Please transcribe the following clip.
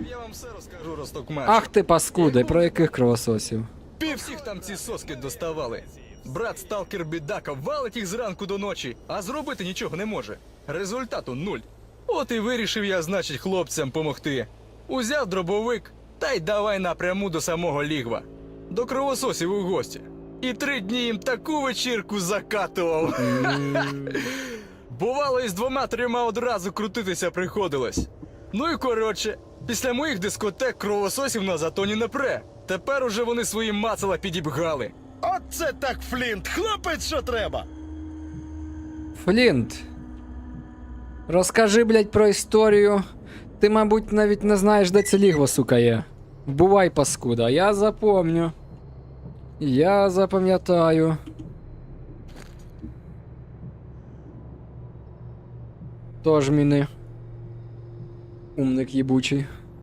Я вам все розкажу, Ростокмеш. Ах ти паскуди, про яких кровососів? Пів всіх там ці соски доставали. Брат сталкер бідака валить їх зранку до ночі, а зробити нічого не може. Результату нуль. От і вирішив я, значить, хлопцям помогти. Узяв дробовик та й давай напряму до самого лігва. До кровососів у гості. І три дні їм таку вечірку закатував. Бувало, і з двома-трьома одразу крутитися приходилось. Ну і коротше, після моїх дискотек кровососів на затоні не пре. Тепер уже вони свої мацала підібгали. От це так Флінт, хлопець, що треба. Флінт. Розкажи, блядь, про історію. Ти, мабуть, навіть не знаєш, де це лігво, сука, є. Бувай, паскуда, я запомню. Я запам'ятаю. Тож міни. Умник їбучий.